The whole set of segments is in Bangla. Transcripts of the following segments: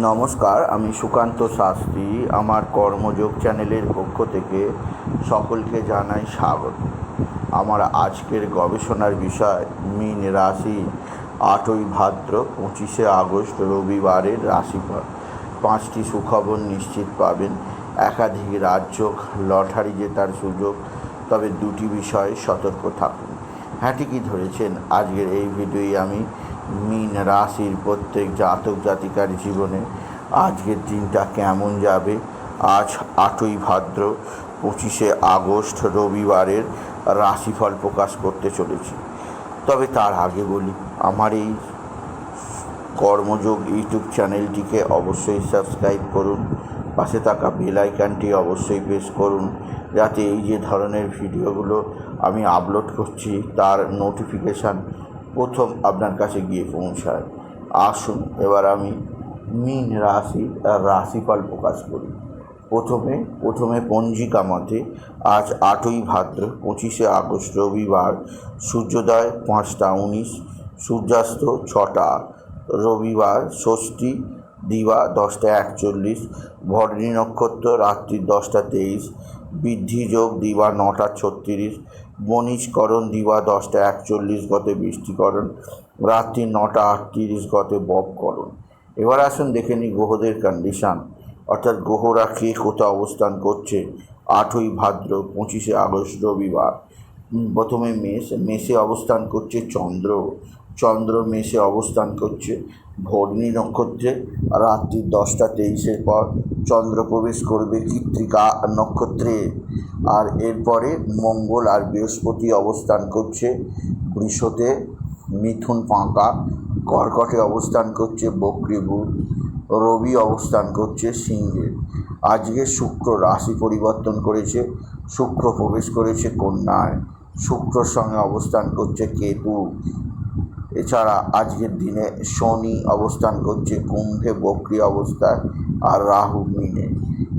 নমস্কার, আমি সুকান্ত শাস্ত্রী। আমার কর্মযোগ চ্যানেলের পক্ষ থেকে সকলকে জানাই স্বাগত। আমার আজকের গবেষণার বিষয়, মীন রাশি, আটই ভাদ্র, পঁচিশে আগস্ট, রবিবারের রাশিফল। পাঁচটি সুখবর নিশ্চিত পাবেন। একাধিক রাজ্য, লটারি জেতার সুযোগ, তবে দুটি বিষয়ে সতর্ক থাকুন। হ্যাঁ ঠিকই ধরেছেন। আজকের এই ভিডিওই আমি মীন রাশির প্রত্যেক জাতক জাতিকার জীবনে আজকের দিনটা কেমন যাবে? আজ আটই ভাদ্র, পঁচিশে আগস্ট, রবিবারের রাশিফল প্রকাশ করতে চলেছি। তবে তার আগে বলি, আমার এই কর্মযোগ ইউটিউব চ্যানেলটিকে অবশ্যই সাবস্ক্রাইব করুন। পাশে থাকা বেল আইকনটি অবশ্যই প্রেস করুন, যাতে এই যে ধরনের ভিডিওগুলো আমি আপলোড করছি, তার নোটিফিকেশান প্রথম আপনার কাছে গিয়ে পৌঁছায়। আসুন, এবার আমি মিন রাশি রাশিফল প্রকাশ করি। প্রথমে প্রথমে পঞ্জিকা মতে, আজ আটই ভাদ্র, পঁচিশে আগস্ট, রবিবার, সূর্যোদয় পাঁচটা উনিশ, সূর্যাস্ত ছটা, রবিবার ষষ্ঠী, দিবা দশটা একচল্লিশ ভরণী নক্ষত্র রাত্রি দশটা তেইশ বৃদ্ধিযোগ দিবা নটা ছত্রিশ বণিজকরণ, দিবা দশটা একচল্লিশ গতে বৃষ্টিকরণ, রাত্রি নটা আটত্রিশ গতে ববকরণ এবার আসুন দেখে নিই গ্রহদের কন্ডিশান অর্থাৎ গ্রহরা কে কোথাও অবস্থান করছে? আটই ভাদ্র, পঁচিশে আগস্ট, রবিবার। প্রথমে মেষ, মেষে অবস্থান করছে চন্দ্র। চন্দ্র মেষে অবস্থান করছে। ভরণী নক্ষত্রে রাত্রি দশটা তেইশের পর চন্দ্র প্রবেশ করবে কৃত্তিকা নক্ষত্রে। আর এরপরে মঙ্গল আর বৃহস্পতি অবস্থান করছে বৃষতে। মিথুন পাঁকা, কর্কটে অবস্থান করছে বক্রীভূত, রবি অবস্থান করছে সিংহে। আজকে শুক্র রাশি পরিবর্তন করেছে, শুক্র প্রবেশ করেছে কন্যায়। শুক্রর সঙ্গে অবস্থান করছে কেতু। এছাড়া আজকের দিনে শনি অবস্থান করছে, কুম্ভে বক্রি অবস্থায় আর রাহু মিনে।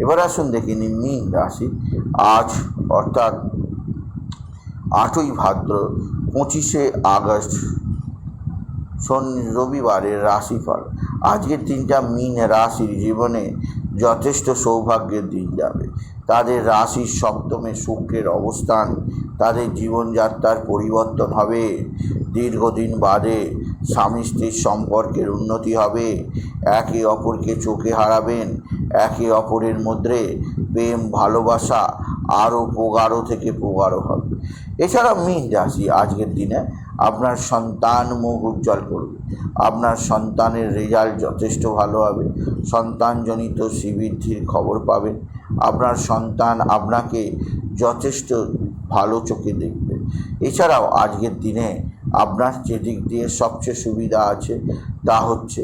এবার আসুন দেখে নিন মীন রাশি। আজ অর্থাৎ আটই ভাদ্র পঁচিশে আগস্ট শনি রবিবারের রাশিফল। আজকের দিনটা মীন রাশির জীবনে যথেষ্ট সৌভাগ্যের দিন যাবে। তাদের রাশির সপ্তমে শুক্রের অবস্থান, তাদের জীবনযাত্রার পরিবর্তন হবে। দীর্ঘদিন বাদে স্বামী স্ত্রীর সম্পর্কের উন্নতি হবে। একে অপরকে চোখে হারাবেন। একে অপরের মধ্যে প্রেম, ভালোবাসা আরও প্রগাঢ় থেকে প্রগাঢ় হবে। এছাড়া মীন রাশি আজকের দিনে আপনার সন্তান মুখ উজ্জ্বল করবে। আপনার সন্তানের রেজাল্ট যথেষ্ট ভালো হবে। সন্তানজনিত শ্রীবৃদ্ধির খবর পাবেন। আপনার সন্তান আপনাকে যথেষ্ট ভালো চোখে দেখবে। এছাড়াও আজকের দিনে আপনার যে দিক দিয়ে সবচেয়ে সুবিধা আছে, তা হচ্ছে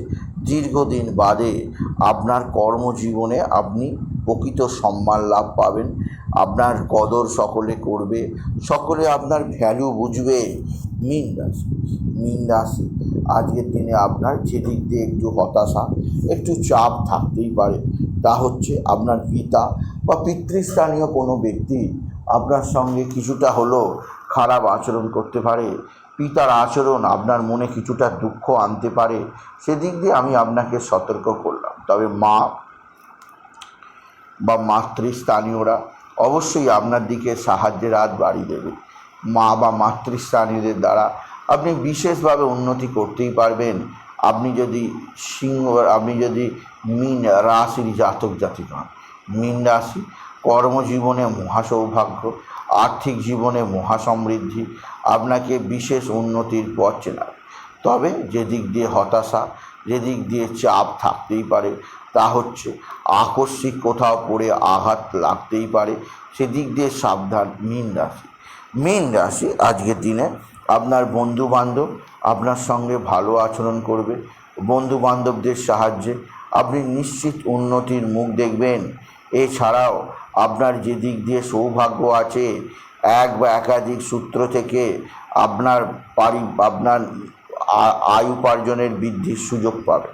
দীর্ঘদিন বাদে আপনার কর্মজীবনে আপনি প্রকৃত সম্মান লাভ পাবেন, আপনার কদর সকলে করবে, সকলে আপনার ভ্যালু বুঝবে। মীন রাশি মীন রাশি, আজকের দিনে আপনার যেদিক দিয়ে একটু হতাশা, একটু চাপ থাকতেই পারে, তা হচ্ছে আপনার পিতা বা পিতৃস্থানীয় কোনো ব্যক্তি আপনার সঙ্গে কিছুটা হলেও খারাপ আচরণ করতে পারে পিতার আচরণ আপনার মনে কিছুটা দুঃখ আনতে পারে, সেদিক দিয়ে আমি আপনাকে সতর্ক করলাম। তবে মা বা মাতৃস্থানীয়রা অবশ্যই আপনার দিকে সাহায্যের হাত বাড়িয়ে দেবে। মা বা মাতৃস্থানীয়দের দ্বারা আপনি বিশেষভাবে উন্নতি করতেই পারবেন। আপনি যদি সিংহ, আপনি যদি মীন রাশির জাতক জাতিক হন মীন রাশি, কর্মজীবনে মহা সৌভাগ্য আর্থিক জীবনে মহা সমৃদ্ধি আপনাকে বিশেষ উন্নতির পথ চেনাবে। তবে যেদিক দিয়ে হতাশা, যেদিক দিয়ে চাপ থাকতেই পারে, তা হচ্ছে আকস্মিক কোথাও পড়ে আঘাত লাগতেই পারে, সেদিক দিয়ে সাবধান মীন রাশি। মীন রাশি আজকের দিনে আপনার বন্ধু বান্ধব আপনার সঙ্গে ভালো আচরণ করবে বন্ধু বান্ধবদের সাহায্যে আপনি নিশ্চিত উন্নতির মুখ দেখবেন। এছাড়াও আপনার যে দিক দিয়ে সৌভাগ্য আছে, এক বা একাধিক সূত্র থেকে আপনার পারি, আপনার আয় উপার্জনের বৃদ্ধির সুযোগ পাবেন।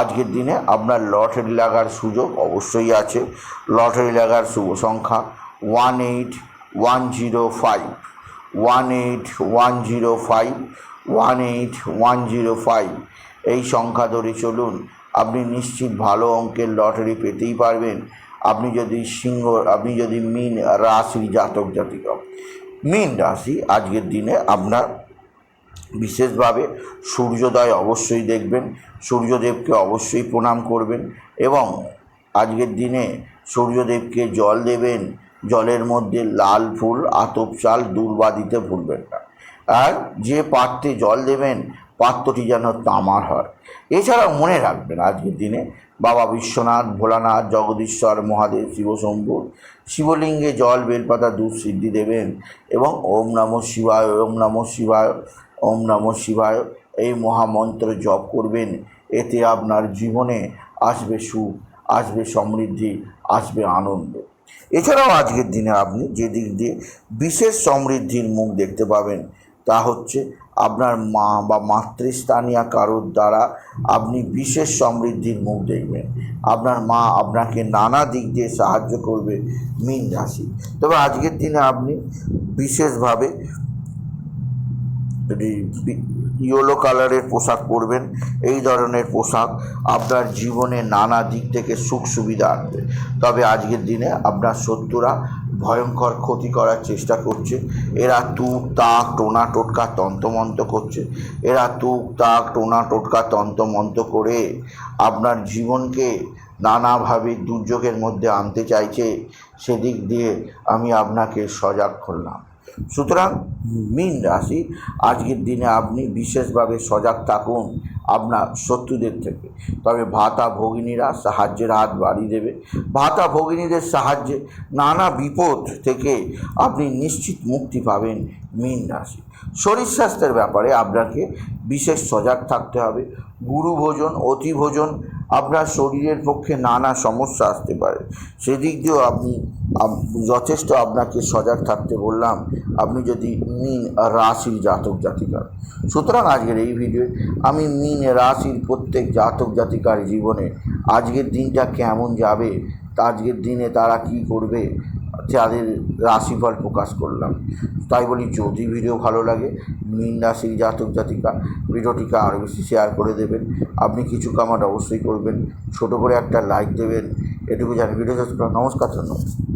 আজকের দিনে আপনার লটারি লাগার সুযোগ অবশ্যই আছে। লটারি লাগার শুভ সংখ্যা one eight one zero five, one eight one zero five, one eight one zero five. এই সংখ্যা ধরে চলুন, আপনি নিশ্চিত ভালো অঙ্কের লটারি পেতেই পারবেন। আপনি যদি সিংহ, আপনি যদি মিন রাশির জাতক জাতিকা মিন রাশি আজকের দিনে আপনার বিশেষভাবে সূর্যোদয় অবশ্যই দেখবেন, সূর্যদেবকে অবশ্যই প্রণাম করবেন এবং আজকের দিনে সূর্যদেবকে জল দেবেন, জলের মধ্যে লাল ফুল, আতপ চাল দূর্বা দিতে ভুলবেন না। আর যে পাত্রে জল দেবেন পাত্রটি যেন তামার হয়। এছাড়াও মনে রাখবেন, আজকের দিনে বাবা বিশ্বনাথ, ভোলানাথ, জগদীশ্বর, মহাদেব, শিবশম্ভু, শিবলিঙ্গে জল, বেলপাতা, দুধ সিদ্ধি দেবেন এবং ওম নমঃ শিবায়, ওম নমঃ শিবায়, ওম নমঃ শিবায় এই মহামন্ত্র জপ করবেন। এতে আপনার জীবনে আসবে সুখ, আসবে সমৃদ্ধি, আসবে আনন্দ। এছাড়াও আজকের দিনে আপনি যে দিক দিয়ে বিশেষ সমৃদ্ধির মুখ দেখতে পাবেন তা হচ্ছে আপনার মা বা মাতৃস্থানীয় কারোর দ্বারা আপনি বিশেষ সমৃদ্ধির মুখ দেখবেন। আপনার মা আপনাকে নানা দিক দিয়ে সাহায্য করবে মীন রাশি। তবে আজকের দিনে আপনি বিশেষভাবে ইয়েলো কালারের পোশাক পরবেন। এই ধরনের পোশাক আপনার জীবনে নানা দিক থেকে সুখ সুবিধা আনবে। তবে আজকের দিনে আপনার শত্রুরা ভয়ঙ্কর ক্ষতি করার চেষ্টা করছে। এরা তুক, তাক, টোনা, টোটকা, তন্তমন্ত করছে। এরা তুক, তাক, টোনা, টোটকা, তন্তমন্ত করে আপনার জীবনকে নানাভাবে দুর্যোগের মধ্যে আনতে চাইছে। সেদিক দিয়ে আমি আপনাকে সজাগ করলাম। সুতরাং মীন রাশি, আজকের দিনে আপনি বিশেষভাবে সজাগ থাকুন। আপনার শত্রুদের থেকে। তবে ভাতা ভগিনীরা সাহায্যের হাত বাড়িয়ে দেবে। ভাতা ভগিনীদের সাহায্যে নানা বিপদ থেকে আপনি নিশ্চিত মুক্তি পাবেন মীন রাশি। শরীর স্বাস্থ্যের ব্যাপারে আপনাকে বিশেষ সজাগ থাকতে হবে। গুরু ভোজন, অতি ভোজন আপনার শরীরের পক্ষে নানা সমস্যা আসতে পারে। সেদিক দিয়েও আপনি যথেষ্ট আপনাকে সজাগ থাকতে বললাম, আপনি যদি মিন রাশির জাতক জাতিকার। সুতরাং আজকের এই ভিডিও আমি মিন রাশির প্রত্যেক জাতক জাতিকার জীবনে আজকের দিনটা কেমন যাবে আজকের দিনে তারা কি করবে তাদের রাশিফল প্রকাশ করলাম। তাই বলি, যদি ভিডিও ভালো লাগে, মিন রাশির জাতক জাতিকা, ভিডিওটিকে আরও বেশি শেয়ার করে দেবেন। আপনি কিছু কামাট অবশ্যই করবেন। ছোট করে একটা লাইক দেবেন। এটুকু জানি। ভিডিও শেষ করা। নমস্কার, ধন্যবাদ।